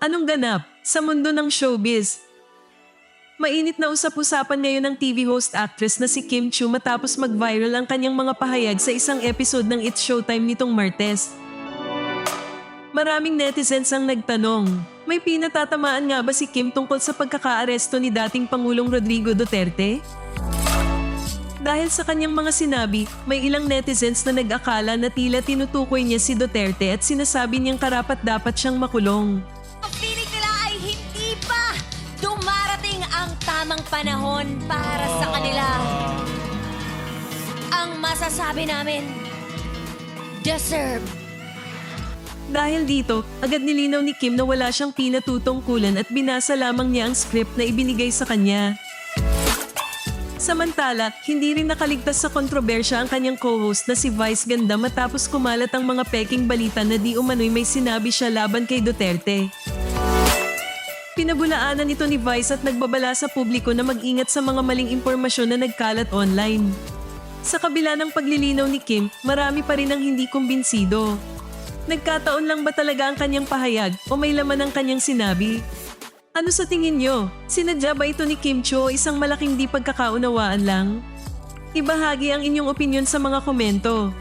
Anong ganap sa mundo ng showbiz? Mainit na usap-usapan ngayon ng TV host actress na si Kim Chu matapos mag-viral ang kanyang mga pahayag sa isang episode ng It's Showtime nitong Martes. Maraming netizens ang nagtanong, may pinatatamaan nga ba si Kim tungkol sa pagkakaaresto ni dating Pangulong Rodrigo Duterte? Dahil sa kanyang mga sinabi, may ilang netizens na nag-akala na tila tinutukoy niya si Duterte at sinasabi niyang karapat dapat siyang makulong. Dumarating ang tamang panahon para sa kanila. Ang masasabi namin, deserve. Dahil dito, agad nilinaw ni Kim na wala siyang pinatutungkulan at binasa lamang niya ang script na ibinigay sa kanya. Samantala, hindi rin nakaligtas sa kontrobersya ang kanyang co-host na si Vice Ganda matapos kumalat ang mga peking balita na di umano'y may sinabi siya laban kay Duterte. Pinabulaanan ito ni Vice at nagbabala sa publiko na mag-ingat sa mga maling impormasyon na nagkalat online. Sa kabila ng paglilinaw ni Kim, marami pa rin ang hindi kumbinsido. Nagkataon lang ba talaga ang kanyang pahayag o may laman ang kanyang sinabi? Ano sa tingin nyo? Sinadya ba ito ni Kim Cho isang malaking di pagkakaunawaan lang? Ibahagi ang inyong opinion sa mga komento.